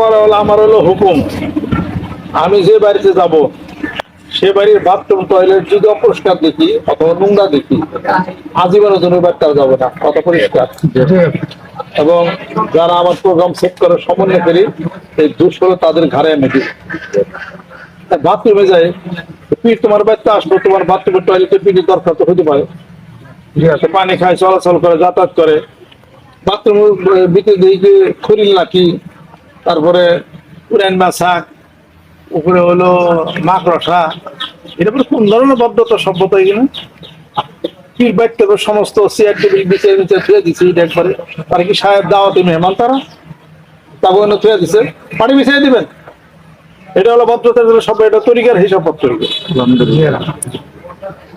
পরে হলো আমার হলো হুকুম। আমি যে বাড়িতে যাব, সে বাড়ির বাথরুম টয়লেট যদি অপরিষ্কার দেখি অথবা নোংরা দেখি আজীবনের জন্য বাড়িতে যাব না, কত পরিষ্কার। এবং যারা আমার প্রোগ্রাম সেট করে সমন্বয় করি এই হলো তাদের ঘাড়ে এনে দিই। বাথরুমে যাই পিঠ তোমার বাড়িতে আসলো, তোমার বাথরুমের টয়লেটে পিঠের দরকার তো হতে পারে। পানি খায়, চলাচল করে, যাতায়াত করে। বাথরুমের ভিতরে দিকে খরিল লাঠি তারপরে পুরান মাছাক উপরে হলো মাকড়সা এটা পুরো কোন ধরনের ভদ্রতা সভ্যতা এগুলো পীর থেকে সমস্ত চেয়ার টেবিল বিছিয়ে বিছিয়ে থুয়ে দিচ্ছে এটা একবারে। তারা কি সাহেব দাওয়াতি মেহমান তারা? ওখানে থুয়ে দিছে। পানি বিছিয়ে দিবেন। এটা হলো ভদ্রতার জন্য সব এটা তরিকার হিসাব পত্র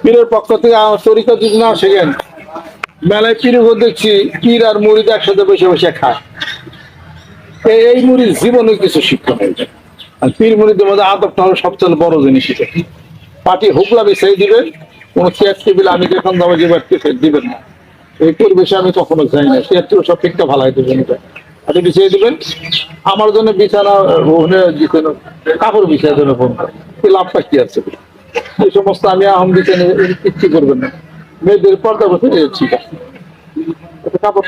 পীরের পক্ষ থেকে আমার তরিকা যদি না শেখেন মেলায় পীরও দেখছি পীর আর মুড়িদ একসাথে বসে বসে খায়। এই- মুড়ির জীবনে কিছু শিক্ষা নেই আর পীর মুড়িদের মধ্যে আদবটা হলো সবচেয়ে বড় জিনিস এটা পার্টি হুকলা বিছাই দিবেন কোনো চেয়ার টেবিল আমি যখন যাব যে দিবেন না। এই পরিবেশে আমি কখনো যাই না চেয়ার সব ঠিকটা ভালো দেবেন এটা আপনি বিছিয়ে দিবেন আমার জন্য বিছানা, ওখানে যেখানে কাপড় বিছানোর জন্য ফোন করে। এই লাভটা কি আছে? এই সমস্ত আমি আহম বিছানে কিচ্ছু করবেন না। মেয়েদের পর্দা করতে ঠিক আছে কাপড়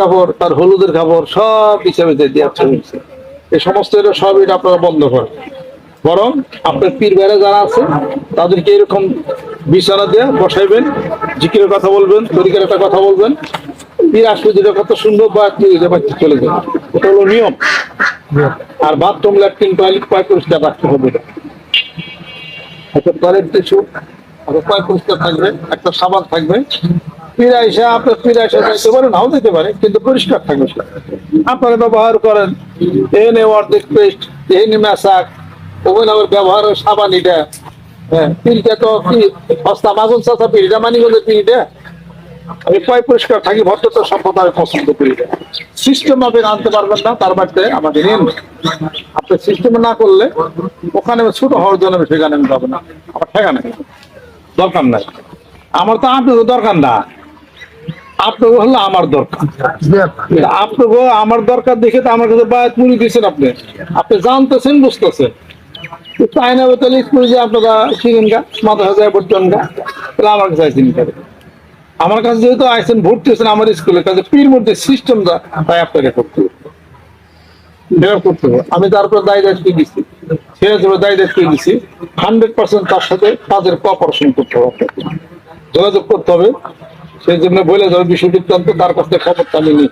কাপড়, তার হলুদের কাপড়, সব হিসাবে এই সমস্ত এটা সব এটা আপনারা বন্ধ করেন। বরং আপনার পীর বেড়ে যারা আছে, তাদেরকে এরকম বিছানা দিয়ে বসাইবেন, জিকিরের কথা বলবেন, তরিকার একটা কথা বলবেন। পীর আসলে যেটা কথা শুনব বা চলে যাবে। এটা হলো নিয়ম। আর বাথরুম, ল্যাট্রিন, টয়লেট, পয় পরিষ্কার রাখতে হবে একটা টয়লেট টিস্যু আপনার পয় পরিষ্কার থাকবে, একটা সাবান থাকবে। পীর আইসা আপনার যাইতে পারে নাও দিতে পারে কিন্তু পরিষ্কার থাকবে। আপনারা ব্যবহার করেন এনে অর্ধেক পেস্ট এনে মেশাক ওখানে আবার ব্যবহার হ্যাঁ পীরটা তো কি সস্তা মাগুন পীরটা মানি বলে পীরটা আমি পয় পরিষ্কার থাকি ভদ্রতা সম্পদ আমি পছন্দ করি সিস্টেম আপনি আনতে পারবেন না তার বাড়িতে আমাকে নিন আপনি সিস্টেম না করলে ওখানে ছোট হওয়ার জন্য আমি সেখানে আমি যাব না। আমার ঠেকা নাই দরকার নাই। আমার তো আপনাদের দরকার না। আপনাকে হলো আমার দরকার। আপনাকে আমার দরকার দেখে তো আমার কাছে বায়াত মুড়ি দিয়েছেন আপনি। আপনি জানতেছেন, বুঝতেছেন। স্কুলে আমার কাছে যেহেতু আইসেন, ভর্তি আমার সিস্টেম তাই আপনাকে করতে হবে। করতে হবে। আমি তারপর দায় দায়িত্ব দায় দায়িত্ব হান্ড্রেড পার্সেন্ট তার সাথে করতে হবে। যোগাযোগ করতে হবে। সেই জন্য বলে যাবে বিষয় বৃত্তান্ত তার কাছ থেকে খবরটা আমি নিই